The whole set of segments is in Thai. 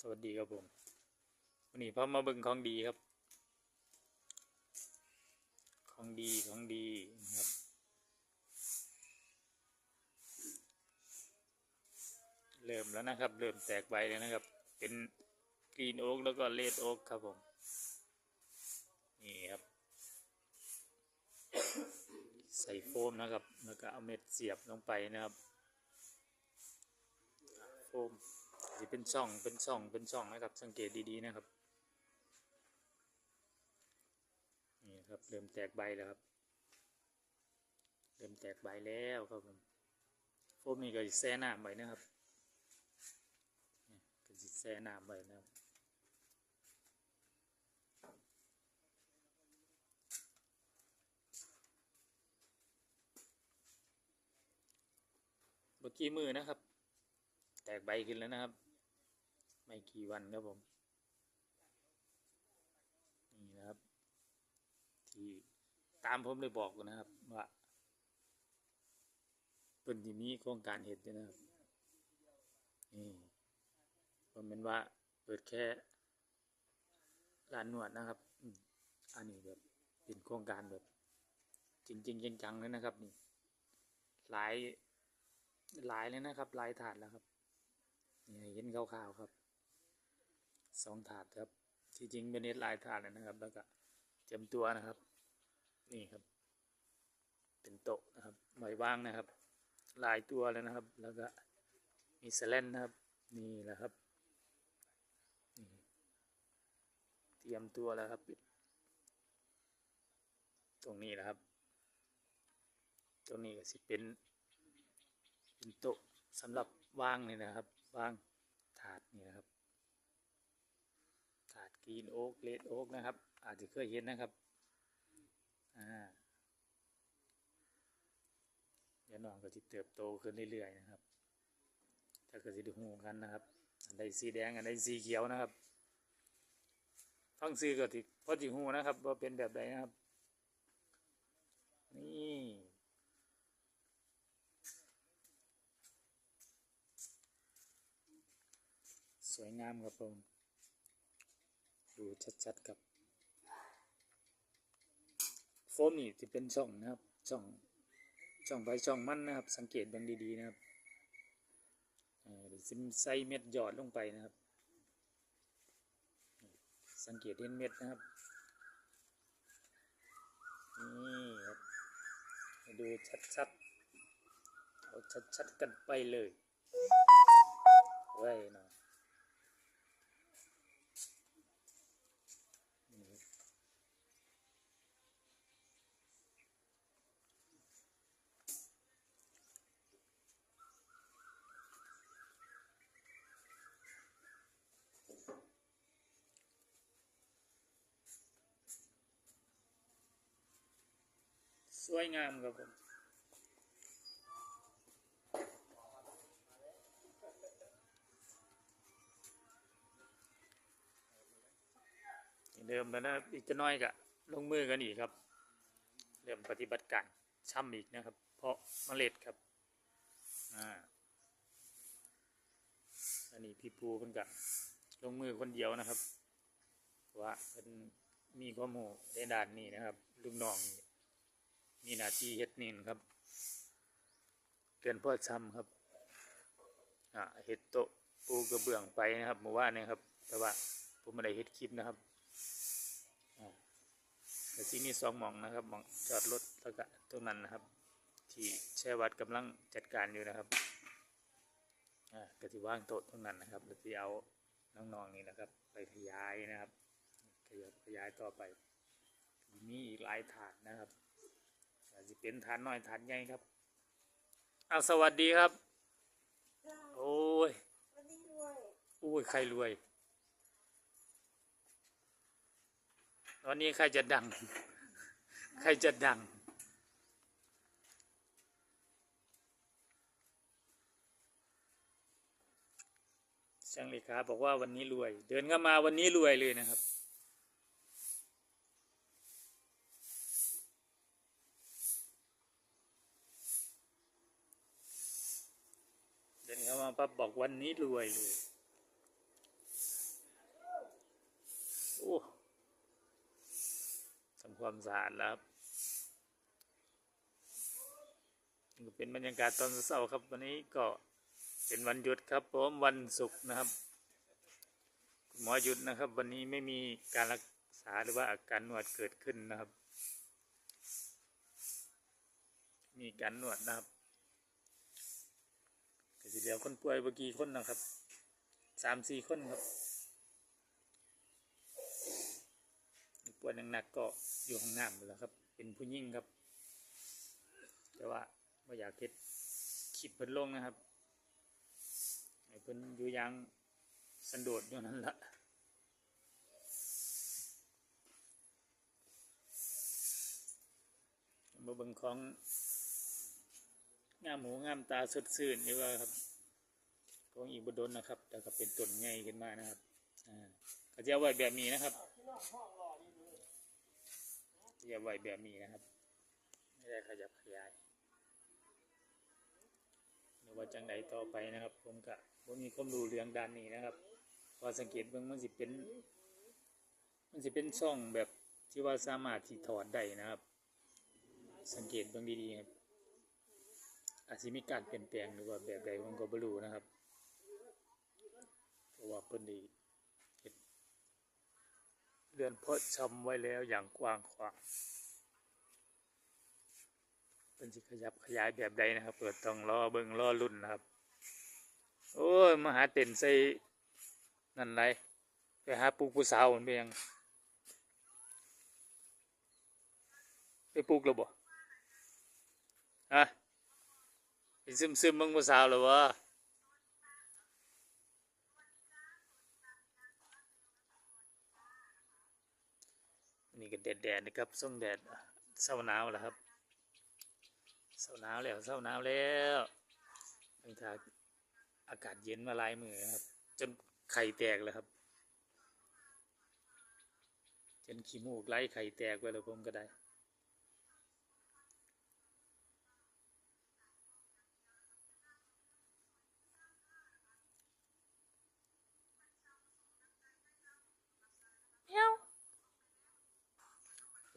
สวัสดีครับผมวันนี้พามาเบิ่งของดีครับ ของดีของดีครับเริ่มแล้วนะครับ เริ่มแตกใบแล้วนะครับ เป็นกรีนโอ๊กแล้วก็เลดโอ๊กครับผม นี่ครับ ใส่โฟมนะครับ แล้วก็เอาเม็ดเสียบลงไปนะครับ โฟม จะเป็นช่องเป็นช่องเป็นช่องนะครับ สังเกตดีๆนะครับนี่ครับเริ่มแตกใบแล้วครับ เริ่มแตกใบแล้วครับผมโฟมนี่ก็สิแช่น้ำไว้นะครับก็สิแช่น้ำไว้นะครับเมื่อกี้มือนะครับ แตกใบขึ้นแล้วนะครับ ไม่กี่วันครับผม นี่นะครับ ที่ตามผมเลยบอกนะครับ ว่าเป็นที่มีโครงการเห็ดนะครับนี่ผมเป็นว่าเปิดแค่ร้านนวดนะครับอันนี้แบบเป็นโครงการแบบ จริงๆจังๆเลยนะครับ นี่หลายหลายเลยนะครับหลายถาดแล้วครับนี่เห็นคร่าวๆครับ สองถาดครับ ที่จริงเป็นเน็ตลายถาดเลยนะครับ แล้วก็เตรียมตัวนะครับ นี่ครับ เป็นโต๊ะนะครับไว้ว่างนะครับ ลายตัวเลยนะครับ แล้วก็มีสแลนนะครับ นี่แหละครับเตรียมตัวแล้วครับ ตรงนี้นะครับ ตรงนี้ก็สิเป็น เป็นโต๊ะสำหรับว่างนี่นะครับ ว่างถาดนี่นะครับ กีนโอ๊กเลดโอ๊กนะครับ อาจจะเคยเห็นนะครับอ่าเดี๋ยวน้องก็จะเติบโตขึ้นเรื่อยๆนะครับ ถ้าเก็จะดูหูกันนะครับ อันใดสีแดงอันใดสีเขียวนะครับฟังซื้อก็ติพอจิหูนะครับว่าเป็นแบบใดนะครับ นี่สวยงามครับผม ดูชัดๆครับโฟมนี่จะเป็นช่องนะครับช่องช่องไปช่องมันนะครับ สังเกตบังดีๆนะครับซิมใสเม็ดหยอดลงไปนะครับ สังเกตเห็นเม็ดนะครับนี่ครับดูชัดๆเอาชัดๆกันไปเลยไว้น่อ สวยงามครับผมเดิมแล้วนะอีกจะน้อยกะลงมือกันอีกครับ เริ่มปฏิบัติการช่ำอีกนะครับ เพราะเมล็ดครับอ่าอันนี้พี่ปูเพิ่นกะลงมือคนเดียวนะครับ ว่าเป็นมีข้อมูลในด้านนี้นะครับลูกน้องนี่ มีหน้าที่เฮ็ดนี่นครับเตือนพ่อช้ำครับอ่าเฮ็ดโต๊ะปูกระเบื้องไปนะครับเมื่อวานเนี้ครับ แต่ว่าผมไม่ได้เฮ็ดคลิปนะครับแต่ที่นี่สองหมองนะครับหมองจอดรถแล้วก็ตรงนั้นนะครับ ที่แช่วัดกำลังจัดการอยู่นะครับอ่าก็ที่ว่างโต๊ะตรงนั้นนะครับแล้วที่เอาน้องๆนี่นะครับ ไปขยายนะครับขยับขยายต่อไปมีอีกหลายฐานนะครับ อาจจะเป็นฐานน้อยฐานใหญ่ครับเอาสวัสดีครับ โอ้ยวันนี้ด้วยโอ้ยใครรวย วันนี้ใครจะดัง ใครจะดังช่างเลขาบอกว่าวันนี้รวย เดินเข้ามาวันนี้รวยเลยนะครับ ก็บอกวันนี้รวยเลย โอ้ทำความสะอาดแล้วเป็นบรรยากาศตอนเช้าครับ วันนี้ก็เป็นวันหยุดครับผมวันศุกร์นะครับหมอหยุดนะครับ วันนี้ไม่มีการรักษาหรือว่าอาการนวดเกิดขึ้นนะครับ มีการนวดนะครับ สิเดียวคนป่วยเมื่อกี้คนนะครับสามสี่คนครับป่วยหนักๆก็อยู่ห้องน้ำแล้วครับ เป็นผู้หญิงครับ แต่ว่าไม่อยากเก็ดคลิปเพิ่นลงนะครับให้เพิ่นอยู่ย่างสันโดษอยู่นั่นละมาเบิ่งของ งามหูงามตาสดชื่นนี่ว่าครับของอีกบดนนะครับ แต่ก็เป็นต้นใหญ่ขึ้นมานะครับอ่าเขาจะเอาไว้แบบนี้นะครับอย่าไหวแบบนี้นะครับ ไม่ได้ขยับขยายหรือว่าจังไดต่อไปนะครับ ผมกะผมมีความรู้เรื่องด้านนี้นะครับพอสังเกตเบิ่งมันสิเป็น มันสิเป็นช่องแบบที่ว่าสามารถที่ถอดได้นะครับ สังเกตเบิ่งดีๆครับ อาจจะมีการเปลี่ยนแปลงหรือว่าแบบใดผมก็บ่รู้นะครับ เพราะว่าเพิ่นดีเรือนเพาะชำไว้แล้วอย่างกว้างขวางเป็นสิขยับขยายแบบใดนะครับ เปิดต้องรอเบิงรอรุ่นนะครับ โอ้ยมาหาเต็นใส่นั่นไรไปหาปลูกผู้สาวมันไปยังไปปลูกแล้วบ่ฮะ ซึมซึมๆเบิ่งผู้สาวแล้ววะนี่ก็แดดแดดนะครับส่งแดดเศร้าหนาวแล้วครับเศร้าหนาวแล้วเศร้าหนาวแล้วตั้งแต่อากาศเย็นมาลายมือครับ จนไข่แตกแล้วครับ จนขี้มูกไหลไข่แตกไปแล้วผมก็ได้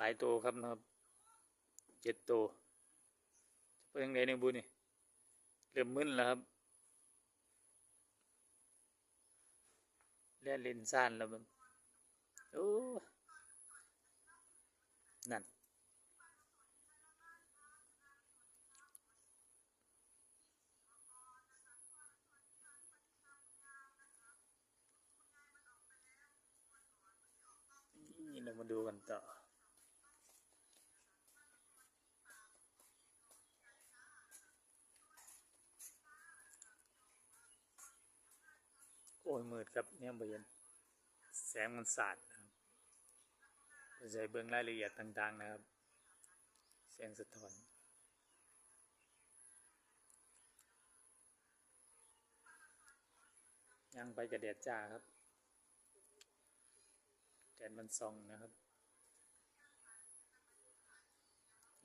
หลายตัวครับนะครับเจ็ดตัวจะเป็นยังไงในบุญนี่เริ่มมึนแล้วครับเล่นเลนซ่านแล้วมันโอ้นั่นนี่เรามาดูกันต่อ อ้ยมืดครับเนี่ยบเห็นแสงมันสาดนะครับใส่เบื้องรายละเอียดต่างๆนะครับ แสงสะท้อนย่างไปกระเดียดจ้าครับแดดมันส่องนะครับ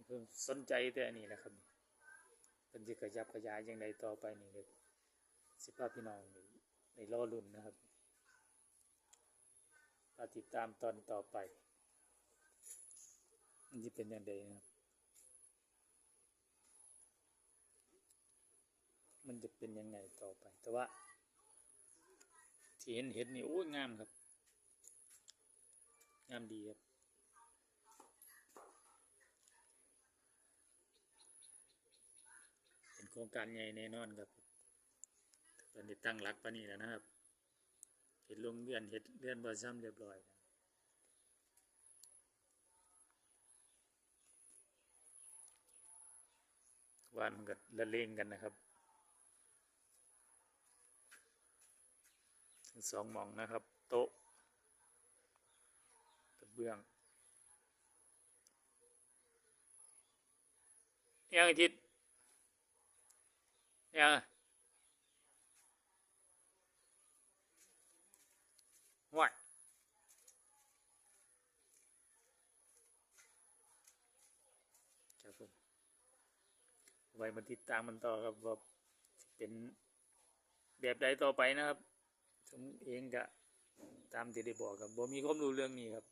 เพิ่มสนใจแต่อันนี้แหละครับเป็นจะขยับขยายยังไงต่อไปนี่เลยสิบภาพพี่น้องนี่ ในรอรุ่นนะครับเราติดตามตอนต่อไปมันจะเป็นอย่างไรนะครับ มันจะเป็นยังไงต่อไป แต่ว่าที่เห็นเห็นนี่โอ้ยงามครับ งามดีครับเป็นโครงการใหญ่แน่นอนครับ ตอนนี้ตั้งหลักปานนี้แล้วนะครับเห็ดลงเรือนเห็ดเรือนบ่ซ้ำเรียบร้อยแล้วานมันก็ละเลงกันนะครับสองหมองนะครับ โต๊ะกระเบื้องยังอาทิตย์ยังอะ What? ครับผมไว้มาติดตามมันต่อครับว่าเป็นแบบใดต่อไปนะครับผมเองก็ตามที่ได้บอกครับบ่มีความรู้เรื่องนี้ครับ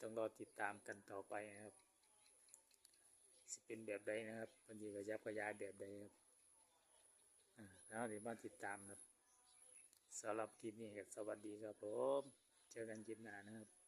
ต้องรอติดตามกันต่อไปนะครับสิเป็นแบบใดนะครับเพันธีกระยับกระยายแบบใดครับแล้วเดี๋ยวมาติดตามครับสำหรับคลิปนี้กับสวัสดีครับผม เจอกันคลิปหน้านะครับ